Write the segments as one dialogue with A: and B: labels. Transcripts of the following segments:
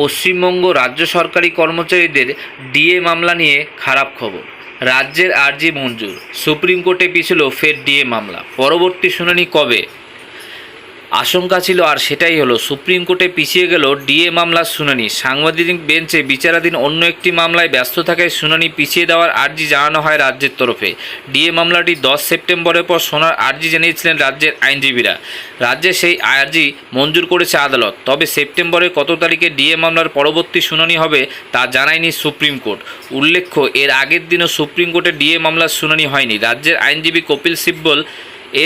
A: পশ্চিমবঙ্গ রাজ্য সরকারি কর্মচারীদের ডিএ মামলা নিয়ে খারাপ খবর। রাজ্যের আর্জি মঞ্জুর। সুপ্রিম কোর্টে পিছল ফের ডিএ মামলা। পরবর্তী শুনানি কবে? আশঙ্কা ছিল আর সেটাই হলো, সুপ্রিম কোর্টে পিছিয়ে গেল ডিএ মামলার শুনানি। সাংবাদিক বেঞ্চে বিচারাধীন অন্য একটি মামলায় ব্যস্ত থাকায় শুনানি পিছিয়ে দেওয়ার আর্জি জানানো হয় রাজ্যের তরফে। ডিএ মামলাটি দশ সেপ্টেম্বরের পর শোনার আর্জি জানিয়েছিলেন রাজ্যের আইনজীবীরা। রাজ্যে সেই আর্জি মঞ্জুর করেছে আদালত। তবে সেপ্টেম্বরের কত তারিখে ডিএ মামলার পরবর্তী শুনানি হবে তা জানায়নি সুপ্রিম কোর্ট। উল্লেখ্য, এর আগের দিনও সুপ্রিম কোর্টে ডিএ মামলার শুনানি হয়নি। রাজ্যের আইনজীবী Kapil Sibal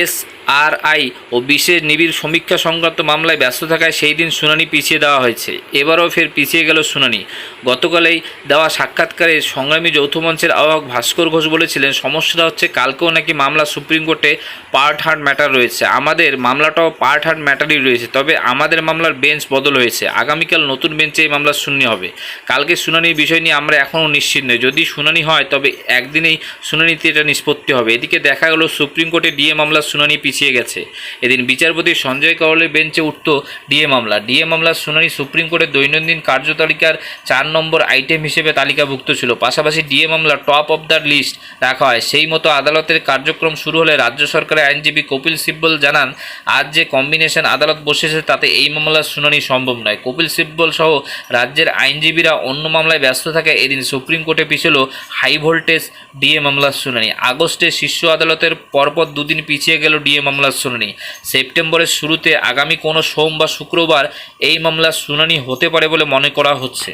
A: S R I ও বিশেষ নিবিড় সমীক্ষা সংক্রান্ত মামলায় ব্যস্ত থাকায় সেই দিন শুনানি পিছিয়ে দেওয়া হয়েছে। এবারও ফের পিছিয়ে গেল শুনানি। গতকালেই দেওয়া সাক্ষাৎকারে সংগ্রামী যৌথ মঞ্চের আহ্বায়ক ভাস্কর ঘোষ বলেছিলেন, সমস্যাটা হচ্ছে কালকেও নাকি মামলা সুপ্রিম কোর্টে পার্ট হার্ট ম্যাটার রয়েছে। আমাদের মামলাটাও পার্ট হার্ট ম্যাটারই রয়েছে, তবে আমাদের মামলার বেঞ্চ বদল হয়েছে। আগামীকাল নতুন বেঞ্চে এই মামলার শুনানি হবে। কালকে শুনানির বিষয় নিয়ে আমরা এখনও নিশ্চিত নই। যদি শুনানি হয়, তবে একদিনেই শুনানিতে এটা নিষ্পত্তি হবে। এদিকে দেখা গেল, সুপ্রিম কোর্টে ডিএ মামলার শুনানি পিছিয়ে গেছে। এদিন বিচারপতি সঞ্জয় কাওয়ালের বেঞ্চে উঠত ডিএ মামলা। ডিএ মামলার শুনানি সুপ্রিম কোর্টের দৈনন্দিন কার্যতালিকার চার নম্বর আইটেম হিসেবে তালিকাভুক্ত ছিল। পাশাপাশি ডিএ মামলা টপ অফ দ্য লিস্ট রাখা হয়। সেই মতো আদালতের কার্যক্রম শুরু হলে রাজ্য সরকারের আইনজীবী কপিল সিব্বল জানান, আজ যে কম্বিনেশন আদালত বসেছে তাতে এই মামলার শুনানি সম্ভব নয়। কপিল সিব্বল সহ রাজ্যের আইনজীবীরা অন্য মামলায় ব্যস্ত থাকে। এদিন সুপ্রিম কোর্টে পিছল হাই ভোল্টেজ ডিএ মামলার শুনানি। আগস্টে শীর্ষ আদালতের পরপর দুদিন পিছিয়ে গেল ডিএ মামলার শুনানি। সেপ্টেম্বরের শুরুতে আগামী কোনো সোম বা শুক্রবার এই মামলার শুনানি হতে পারে বলে মনে করা হচ্ছে।